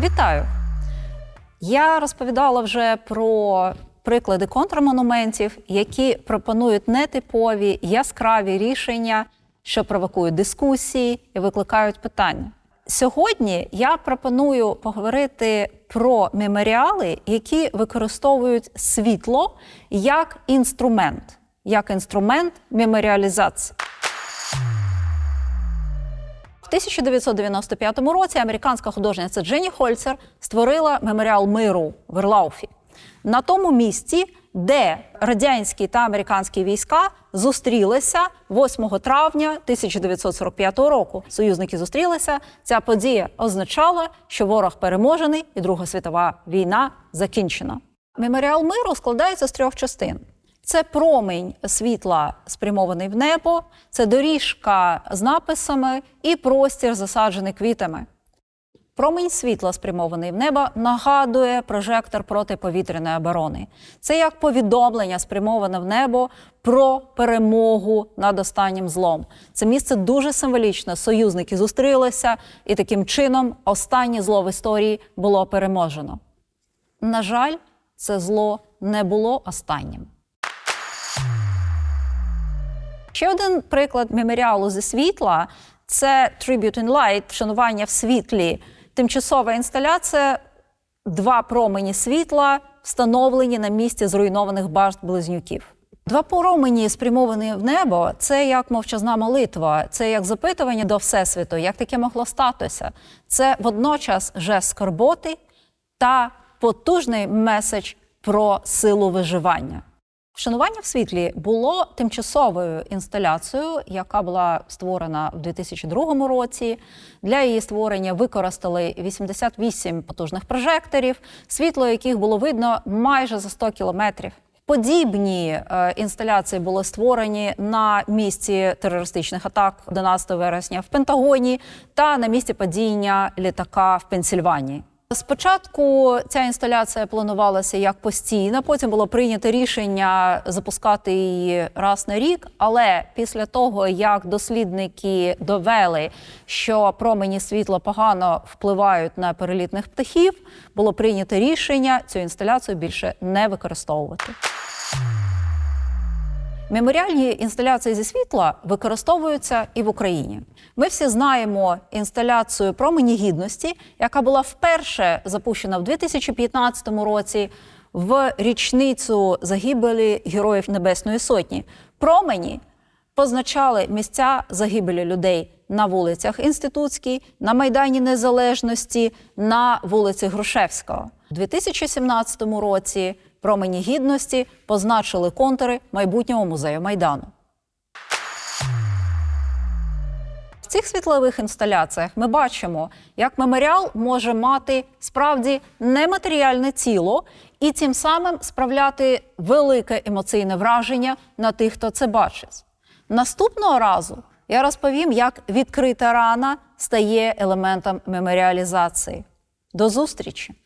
Вітаю! Я розповідала вже про приклади контрмонументів, які пропонують нетипові яскраві рішення, що провокують дискусії і викликають питання. Сьогодні я пропоную поговорити про меморіали, які використовують світло як інструмент, як інструмент меморіалізації. В 1995 році американська художниця Дженні Хольцер створила меморіал миру в Ірлауфі на тому місці, де радянські та американські війська зустрілися 8 травня 1945 року. Союзники зустрілися. Ця подія означала, що ворог переможений і Друга світова війна закінчена. Меморіал миру складається з трьох частин. Це промінь світла, спрямований в небо, це доріжка з написами і простір, засаджений квітами. Промінь світла, спрямований в небо, нагадує прожектор протиповітряної оборони. Це як повідомлення, спрямоване в небо про перемогу над останнім злом. Це місце дуже символічне. Союзники зустрілися, і таким чином останнє зло в історії було переможено. На жаль, це зло не було останнім. Ще один приклад меморіалу зі світла це Tribute in Light, вшанування в світлі. Тимчасова інсталяція, два промені світла, встановлені на місці зруйнованих башт близнюків. Два промені, спрямовані в небо, це як мовчазна молитва, це як запитування до Всесвіту, як таке могло статися. Це водночас жест скорботи та потужний меседж про силу виживання. Вшанування в світлі було тимчасовою інсталяцією, яка була створена в 2002 році. Для її створення використали 88 потужних прожекторів, світло яких було видно майже за 100 кілометрів. Подібні е, інсталяції були створені на місці терористичних атак 11 вересня в Пентагоні та на місці падіння літака в Пенсільванії. Спочатку ця інсталяція планувалася як постійна, потім було прийнято рішення запускати її раз на рік. Але після того, як дослідники довели, що промені світла погано впливають на перелітних птахів, було прийнято рішення цю інсталяцію більше не використовувати. Меморіальні інсталяції зі світла використовуються і в Україні. Ми всі знаємо інсталяцію промені гідності, яка була вперше запущена в 2015 році в річницю загибелі Героїв Небесної Сотні. Промені позначали місця загибелі людей на вулицях Інститутській, на Майдані Незалежності, на вулиці Грушевського. У 2017 році промені гідності позначили контури майбутнього музею Майдану. В цих світлових інсталяціях ми бачимо, як меморіал може мати справді нематеріальне тіло і цим самим справляти велике емоційне враження на тих, хто це бачить. Наступного разу я розповім, як відкрита рана стає елементом меморіалізації. До зустрічі!